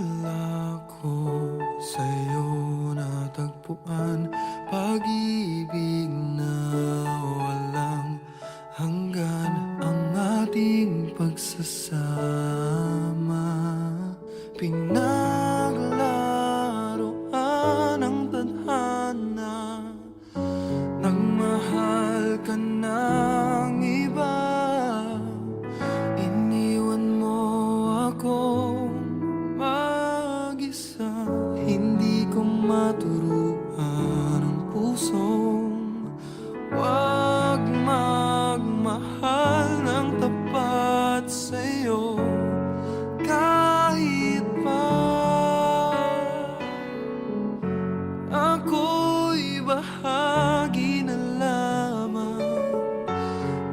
Akala ko sa'yo natagpuan Pag-ibig na walang hanggan Ang ating pagsasama. Pinag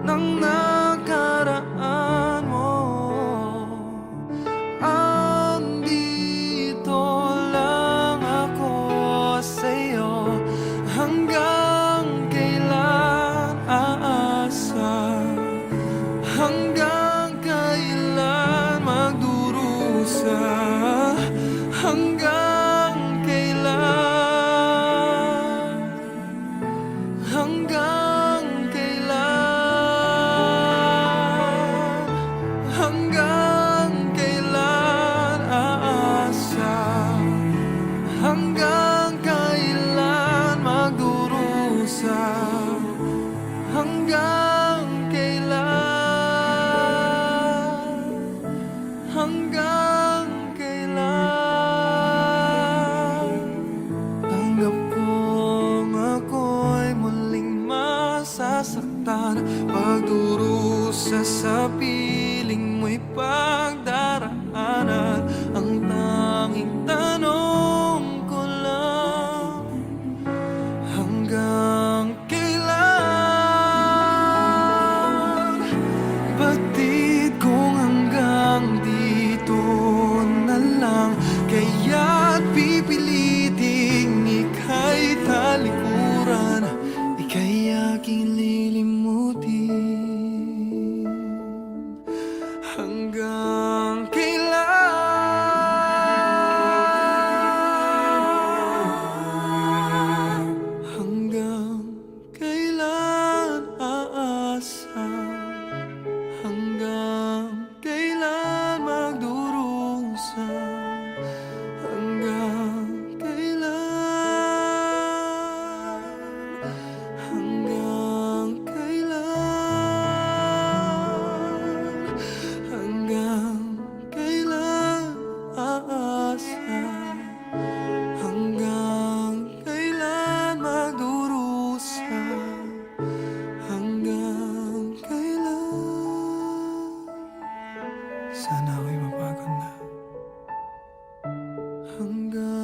ng nakaraan mo. Andito lang ako sa'yo Hanggang kailan aasa Hanggang kailan magdurusa Hanggang Sa piling mo'y pagdaraanan Ang tanging tanong ko lang Hanggang kailan? Batid kong hanggang dito na lang? Kaya't pipiliting ika'y talikuran Ika'y aking 哼歌。